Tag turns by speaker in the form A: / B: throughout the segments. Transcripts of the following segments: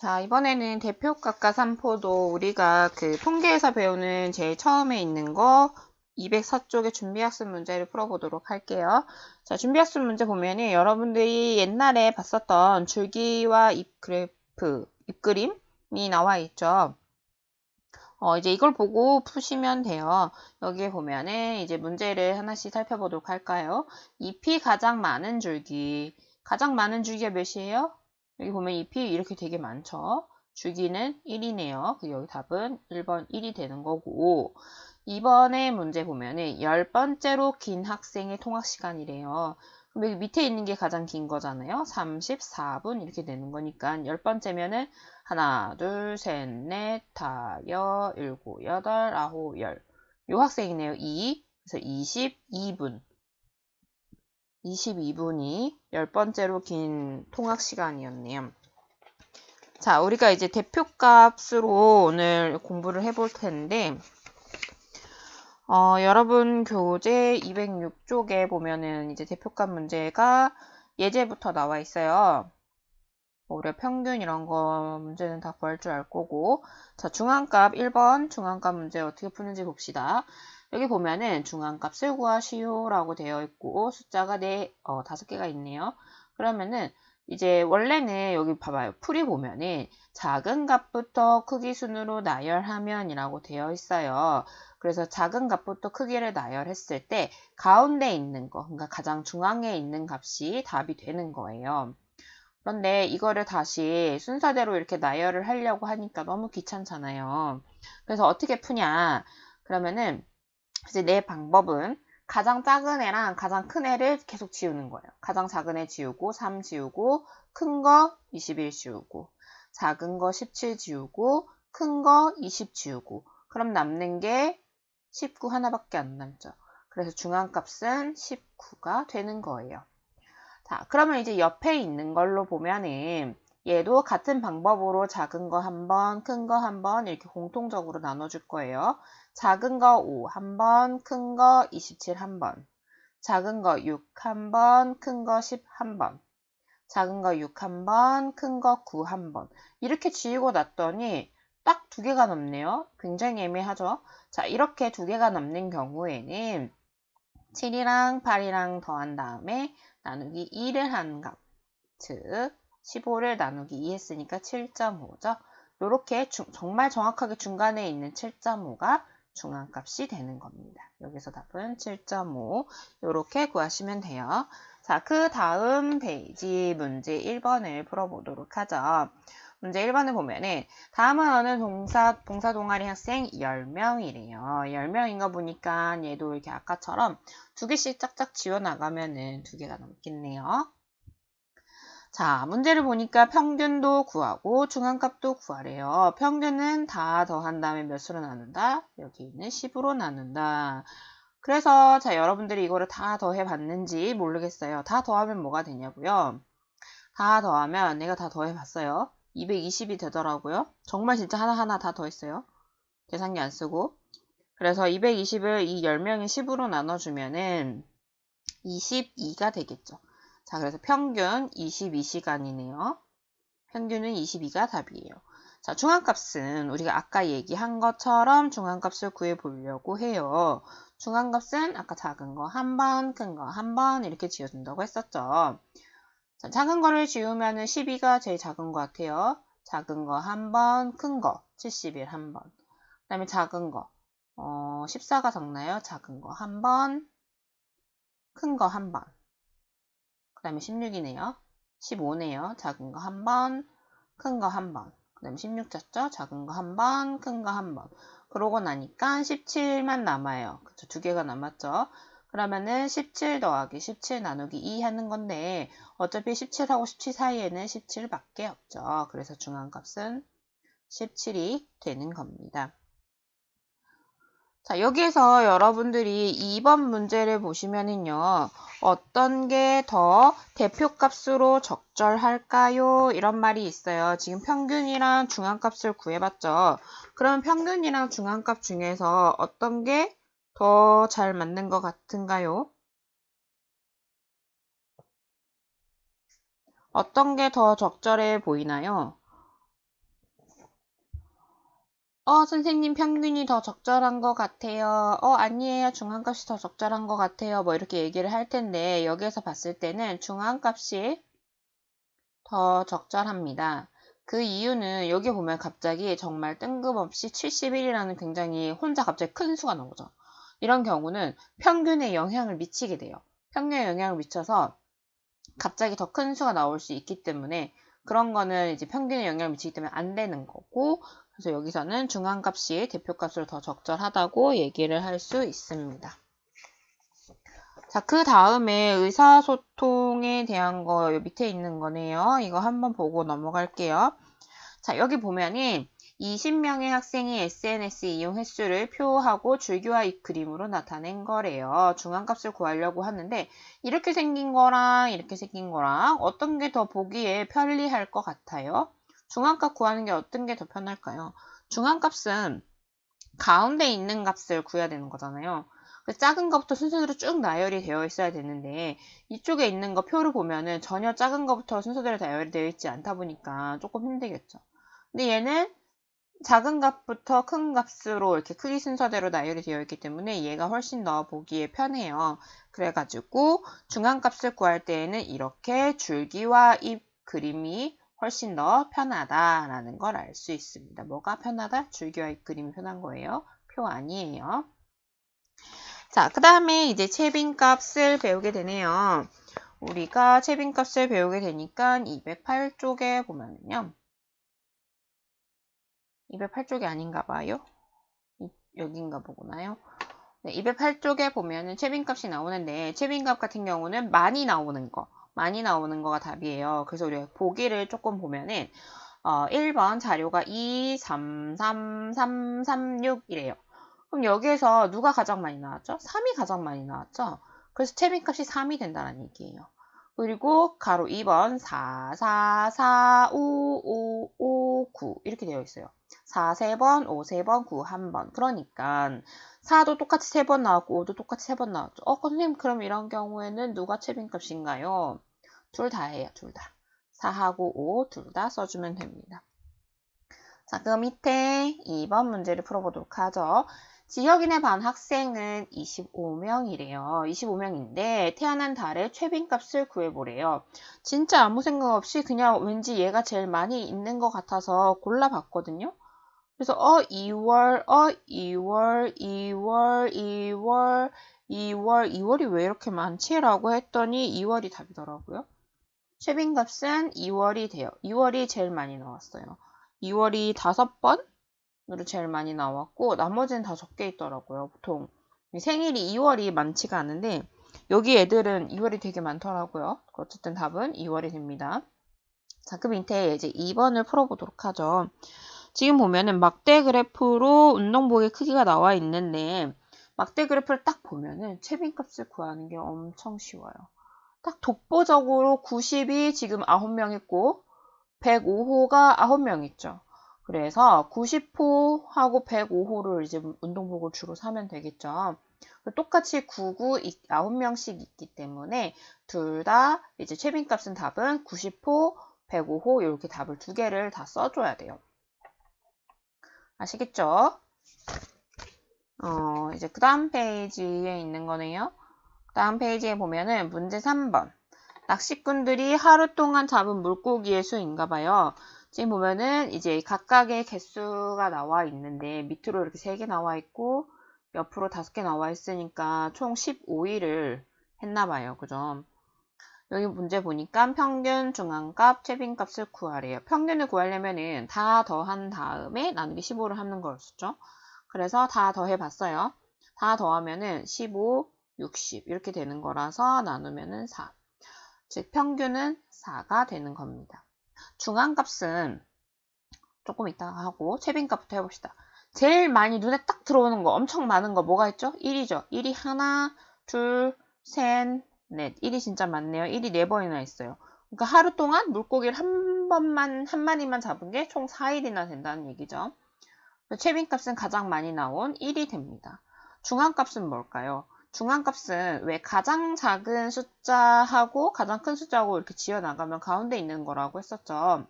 A: 자, 이번에는 대표값과 산포도 우리가 그 통계에서 배우는 제일 처음에 있는 거 204쪽의 준비학습 문제를 풀어보도록 할게요. 자, 준비학습 문제 보면은 여러분들이 옛날에 봤었던 줄기와 잎 그래프, 잎 그림이 나와 있죠. 어, 이제 이걸 보고 푸시면 돼요. 여기에 보면은 이제 문제를 하나씩 살펴보도록 할까요? 잎이 가장 많은 줄기. 가장 많은 줄기가 몇이에요? 여기 보면 잎이 이렇게 되게 많죠. 주기는 1이네요. 그 여기 답은 1번 1이 되는 거고 2번의 문제 보면은 10번째로 긴 학생의 통학 시간이래요. 그럼 여기 밑에 있는 게 가장 긴 거잖아요. 34분 이렇게 되는 거니까 10번째면은 하나, 둘, 셋, 넷, 다, 여, 일곱, 여덟, 아홉, 열. 요 학생이네요. 2. 그래서 22분. 22분이 열 번째로 긴 통학 시간이었네요. 자, 우리가 이제 대표값으로 오늘 공부를 해볼 텐데, 어, 여러분 교재 206쪽에 보면은 이제 대표값 문제가 예제부터 나와 있어요. 뭐 우리가 평균 이런 거 문제는 다 구할 줄 알 거고. 자, 중앙값 1번 중앙값 문제 어떻게 푸는지 봅시다. 여기 보면은 중앙값을 구하시오라고 되어 있고 숫자가 네, 어, 다섯 개가 있네요. 그러면은 이제 원래는 여기 봐봐요. 풀이 보면은 작은 값부터 크기 순으로 나열하면이라고 되어 있어요. 그래서 작은 값부터 크기를 나열했을 때 가운데 있는 거, 그러니까 가장 중앙에 있는 값이 답이 되는 거예요. 그런데 이거를 다시 순서대로 이렇게 나열을 하려고 하니까 너무 귀찮잖아요. 그래서 어떻게 푸냐? 그러면은 이제 내 방법은 가장 작은 애랑 가장 큰 애를 계속 지우는 거예요. 가장 작은 애 지우고 3 지우고 큰 거 21 지우고 작은 거 17 지우고 큰 거 20 지우고 그럼 남는 게 19 하나밖에 안 남죠. 그래서 중앙값은 19가 되는 거예요. 자, 그러면 이제 옆에 있는 걸로 보면은 얘도 같은 방법으로 작은 거 한 번, 큰 거 한 번 이렇게 공통적으로 나눠줄 거예요. 작은 거 5 한 번, 큰 거 27 한 번. 작은 거 6 한 번, 큰 거 10 한 번. 작은 거 6 한 번, 큰 거 9 한 번. 이렇게 지우고 났더니 딱 두 개가 남네요. 굉장히 애매하죠? 자, 이렇게 두 개가 남는 경우에는 7이랑 8이랑 더한 다음에 나누기 2를 한 값. 즉, 15를 나누기 2 했으니까 7.5죠. 이렇게 정말 정확하게 중간에 있는 7.5가 중앙값이 되는 겁니다. 여기서 답은 7.5 이렇게 구하시면 돼요. 자, 그 다음 페이지 문제 1번을 풀어보도록 하죠. 문제 1번을 보면은 다음은 어느 동사, 봉사 동아리 학생 10명이래요. 10명인 거 보니까 얘도 이렇게 아까처럼 두 개씩 짝짝 지워 나가면은 두 개가 넘겠네요. 자, 문제를 보니까 평균도 구하고 중앙값도 구하래요. 평균은 다 더한 다음에 몇으로 나눈다? 여기 있는 10으로 나눈다. 그래서 자, 여러분들이 이거를 다 더해 봤는지 모르겠어요. 다 더하면 뭐가 되냐고요? 다 더하면 내가 다 더해 봤어요. 220이 되더라고요. 정말 진짜 하나하나 다 더했어요. 계산기 안 쓰고. 그래서 220을 이 10명이 10으로 나눠주면은 22가 되겠죠. 자, 그래서 평균 22시간이네요. 평균은 22가 답이에요. 자, 중앙값은 우리가 아까 얘기한 것처럼 중앙값을 구해 보려고 해요. 중앙값은 아까 작은 거 한 번, 큰 거 한 번 이렇게 지어준다고 했었죠. 자, 작은 거를 지우면 12가 제일 작은 것 같아요. 작은 거 한 번, 큰 거 71 한 번. 그 다음에 작은 거 어, 14가 적나요? 작은 거 한 번, 큰 거 한 번. 그 다음에 16이네요. 15네요. 작은 거 한 번, 큰 거 한 번. 그 다음에 16 잤죠? 작은 거 한 번, 큰 거 한 번. 그러고 나니까 17만 남아요. 그쵸? 두 개가 남았죠? 그러면은 17 더하기 17 나누기 2 하는 건데 어차피 17하고 17 사이에는 17밖에 없죠. 그래서 중앙값은 17이 되는 겁니다. 자, 여기에서 여러분들이 2번 문제를 보시면은요, 어떤 게 더 대표값으로 적절할까요? 이런 말이 있어요. 지금 평균이랑 중앙값을 구해봤죠. 그럼 평균이랑 중앙값 중에서 어떤 게 더 잘 맞는 것 같은가요? 어떤 게 더 적절해 보이나요? 어, 선생님 평균이 더 적절한 것 같아요. 어, 아니에요. 중앙값이 더 적절한 것 같아요. 뭐 이렇게 얘기를 할 텐데 여기에서 봤을 때는 중앙값이 더 적절합니다. 그 이유는 여기 보면 갑자기 정말 뜬금없이 71이라는 굉장히 혼자 갑자기 큰 수가 나오죠. 이런 경우는 평균에 영향을 미치게 돼요. 평균에 영향을 미쳐서 갑자기 더 큰 수가 나올 수 있기 때문에 그런 거는 이제 평균에 영향을 미치기 때문에 안 되는 거고 그래서 여기서는 중앙값이 대표값으로 더 적절하다고 얘기를 할 수 있습니다. 자, 그 다음에 의사소통에 대한 거 밑에 있는 거네요. 이거 한번 보고 넘어갈게요. 자, 여기 보면은 20명의 학생이 SNS 이용 횟수를 표하고 줄기와 이 그림으로 나타낸 거래요. 중앙값을 구하려고 하는데 이렇게 생긴 거랑 이렇게 생긴 거랑 어떤 게 더 보기에 편리할 것 같아요? 중앙값 구하는 게 어떤 게 더 편할까요? 중앙값은 가운데 있는 값을 구해야 되는 거잖아요. 작은 것부터 순서대로 쭉 나열이 되어 있어야 되는데 이쪽에 있는 거 표를 보면은 전혀 작은 것부터 순서대로 나열이 되어 있지 않다 보니까 조금 힘들겠죠. 근데 얘는 작은 값부터 큰 값으로 이렇게 크기 순서대로 나열이 되어 있기 때문에 얘가 훨씬 더 보기에 편해요. 그래가지고 중앙값을 구할 때에는 이렇게 줄기와 잎 그림이 훨씬 더 편하다라는 걸 알 수 있습니다. 뭐가 편하다? 줄기와 잎 그림이 편한 거예요. 표 아니에요. 자, 그 다음에 이제 채빈값을 배우게 되네요. 우리가 채빈값을 배우게 되니까 208쪽에 보면은요. 208쪽이 아닌가 봐요. 여긴가 보구나요. 네, 208쪽에 보면은 채빈값이 나오는데 채빈값 같은 경우는 많이 나오는 거, 많이 나오는 거가 답이에요. 그래서 우리가 보기를 조금 보면은 어, 1번 자료가 2, 3, 3, 3, 3, 6 이래요. 그럼 여기에서 누가 가장 많이 나왔죠? 3이 가장 많이 나왔죠? 그래서 채빈값이 3이 된다는 얘기예요. 그리고 가로 2번 4, 4, 4, 5, 5, 5, 9 이렇게 되어 있어요. 4 3번, 5 3번, 9 1번. 그러니까 4도 똑같이 3번 나왔고 5도 똑같이 3번 나왔죠. 어, 선생님 그럼 이런 경우에는 누가 채빈값인가요? 둘 다예요. 둘 다. 4하고 5 둘 다 써주면 됩니다. 자, 그 밑에 2번 문제를 풀어보도록 하죠. 지역인의 반 학생은 25명이래요. 25명인데 태어난 달의 최빈값을 구해보래요. 진짜 아무 생각 없이 그냥 왠지 얘가 제일 많이 있는 것 같아서 골라봤거든요. 그래서 어 2월, 어 2월, 2월, 2월, 2월, 2월이 왜 이렇게 많지? 라고 했더니 2월이 답이더라고요. 최빈 값은 2월이 돼요. 2월이 제일 많이 나왔어요. 2월이 5번, 으로 제일 많이 나왔고 나머지는 다 적게 있더라고요. 보통 생일이 2월이 많지가 않은데 여기 애들은 2월이 되게 많더라고요. 어쨌든 답은 2월이 됩니다. 자, 그 밑에 이제 2번을 풀어보도록 하죠. 지금 보면은 막대 그래프로 운동복의 크기가 나와 있는데 막대 그래프를 딱 보면은 채빈값을 구하는 게 엄청 쉬워요. 딱 독보적으로 90이 지금 9명 있고 105호가 9명 있죠. 그래서 90호하고 105호를 이제 운동복을 주로 사면 되겠죠. 똑같이 99, 9명씩 있기 때문에 둘 다 이제 최빈값은 답은 90호, 105호 이렇게 답을 두 개를 다 써줘야 돼요. 아시겠죠? 어, 이제 그 다음 페이지에 있는 거네요. 그 다음 페이지에 보면은 문제 3번. 낚시꾼들이 하루 동안 잡은 물고기의 수인가 봐요. 지금 보면은 이제 각각의 개수가 나와 있는데 밑으로 이렇게 3개 나와 있고 옆으로 5개 나와 있으니까 총 15일을 했나 봐요. 그죠? 여기 문제 보니까 평균, 중앙값, 최빈값을 구하래요. 평균을 구하려면은 다 더한 다음에 나누기 15를 하는 거였죠. 그래서 다 더해 봤어요. 다 더하면은 15, 60 이렇게 되는 거라서 나누면은 4. 즉 평균은 4가 되는 겁니다. 중앙값은 조금 이따가 하고 최빈값부터 해봅시다. 제일 많이 눈에 딱 들어오는 거 엄청 많은 거 뭐가 있죠? 1이죠. 1이 하나, 둘, 셋, 넷. 1이 진짜 많네요. 1이 4번이나 있어요. 그러니까 하루 동안 물고기를 한 번만, 한 마리만 잡은 게 총 4일이나 된다는 얘기죠. 최빈값은 가장 많이 나온 1이 됩니다. 중앙값은 뭘까요? 중앙값은 왜 가장 작은 숫자하고 가장 큰 숫자하고 이렇게 지어 나가면 가운데 있는 거라고 했었죠.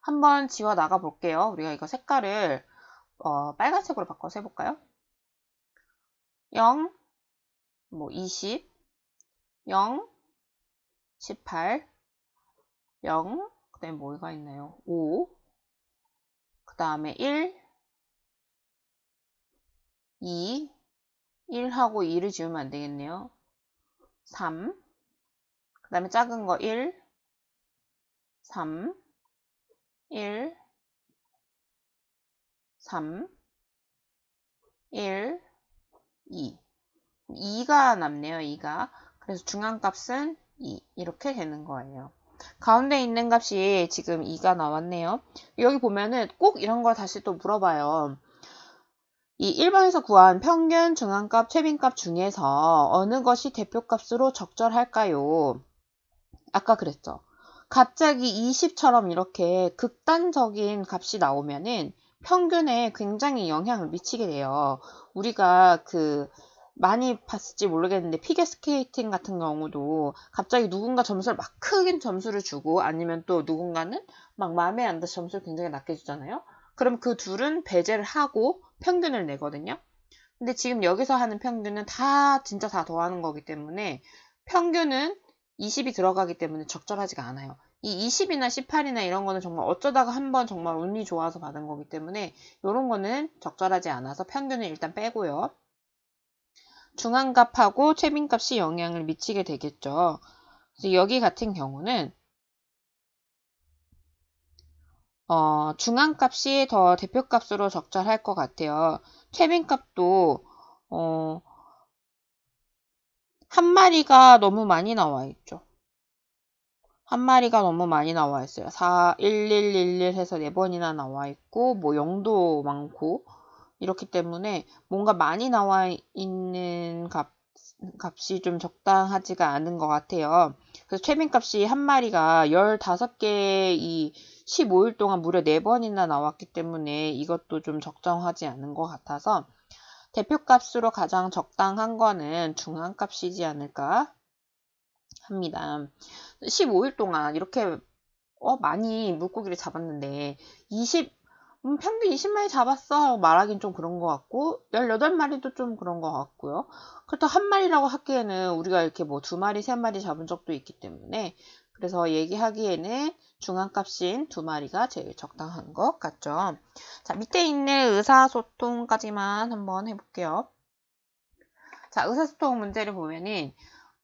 A: 한번 지워 나가 볼게요. 우리가 이거 색깔을 어, 빨간색으로 바꿔서 해볼까요? 0, 뭐 20, 0, 18, 0, 그 다음에 뭐가 있나요? 5, 그 다음에 1, 2, 1하고 2를 지우면 안 되겠네요. 3, 그 다음에 작은 거 1, 3, 1, 3, 1, 2. 2가 남네요, 2가. 그래서 중앙값은 2. 이렇게 되는 거예요. 가운데 있는 값이 지금 2가 나왔네요. 여기 보면은 꼭 이런 걸 다시 또 물어봐요. 이 1번에서 구한 평균, 중앙값, 최빈값 중에서 어느 것이 대표값으로 적절할까요? 아까 그랬죠. 갑자기 20처럼 이렇게 극단적인 값이 나오면은 평균에 굉장히 영향을 미치게 돼요. 우리가 그 많이 봤을지 모르겠는데 피겨 스케이팅 같은 경우도 갑자기 누군가 점수를 막 크게 점수를 주고 아니면 또 누군가는 막 마음에 안 들어서 점수를 굉장히 낮게 주잖아요. 그럼 그 둘은 배제를 하고 평균을 내거든요. 근데 지금 여기서 하는 평균은 다 진짜 다 더하는 거기 때문에 평균은 20이 들어가기 때문에 적절하지가 않아요. 이 20이나 18이나 이런 거는 정말 어쩌다가 한 번 정말 운이 좋아서 받은 거기 때문에 이런 거는 적절하지 않아서 평균을 일단 빼고요. 중앙값하고 최빈값이 영향을 미치게 되겠죠. 그래서 여기 같은 경우는 어, 중앙값이 더 대표값으로 적절할 것 같아요. 최빈값도 어, 한 마리가 너무 많이 나와 있죠. 한 마리가 너무 많이 나와 있어요. 4, 1, 1, 1, 1 해서 4번이나 나와 있고, 뭐 0도 많고, 이렇기 때문에 뭔가 많이 나와 있는 값, 값이 좀 적당하지가 않은 것 같아요. 그래서 최빈값이 한 마리가 15개 이 15일 동안 무려 4번이나 나왔기 때문에 이것도 좀 적정하지 않은 것 같아서 대표값으로 가장 적당한 거는 중앙값이지 않을까 합니다. 15일 동안 이렇게 어, 많이 물고기를 잡았는데 20 음, 평균 20마리 잡았어 말하긴 좀 그런 것 같고 18마리도 좀 그런 것 같고요. 그렇다고 한 마리라고 하기에는 우리가 이렇게 뭐 두 마리, 세 마리 잡은 적도 있기 때문에 그래서 얘기하기에는 중앙값인 두 마리가 제일 적당한 것 같죠. 자, 밑에 있는 의사소통까지만 한번 해볼게요. 자, 의사소통 문제를 보면은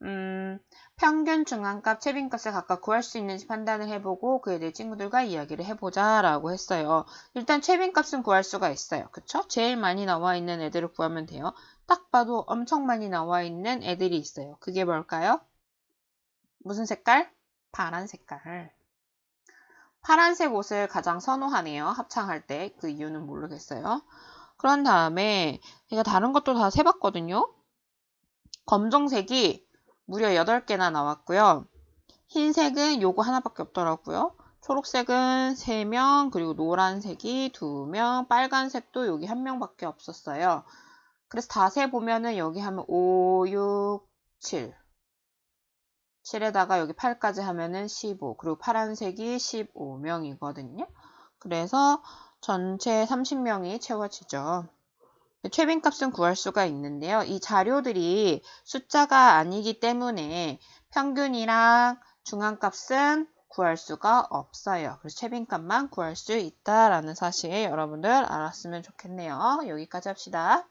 A: 음, 평균 중앙값, 최빈값을 각각 구할 수 있는지 판단을 해보고 그에 대해 친구들과 이야기를 해보자 라고 했어요. 일단 최빈값은 구할 수가 있어요. 그쵸? 제일 많이 나와 있는 애들을 구하면 돼요. 딱 봐도 엄청 많이 나와 있는 애들이 있어요. 그게 뭘까요? 무슨 색깔? 파란 색깔. 파란색 옷을 가장 선호하네요. 합창할 때. 그 이유는 모르겠어요. 그런 다음에 제가 다른 것도 다 세봤거든요. 검정색이 무려 8개나 나왔고요. 흰색은 요거 하나밖에 없더라고요. 초록색은 3명, 그리고 노란색이 2명, 빨간색도 여기 1명밖에 없었어요. 그래서 다 세 보면은 여기 하면 5, 6, 7. 7에다가 여기 8까지 하면은 15. 그리고 파란색이 15명이거든요. 그래서 전체 30명이 채워지죠. 최빈값은 구할 수가 있는데요. 이 자료들이 숫자가 아니기 때문에 평균이랑 중앙값은 구할 수가 없어요. 그래서 최빈값만 구할 수 있다라는 사실 여러분들 알았으면 좋겠네요. 여기까지 합시다.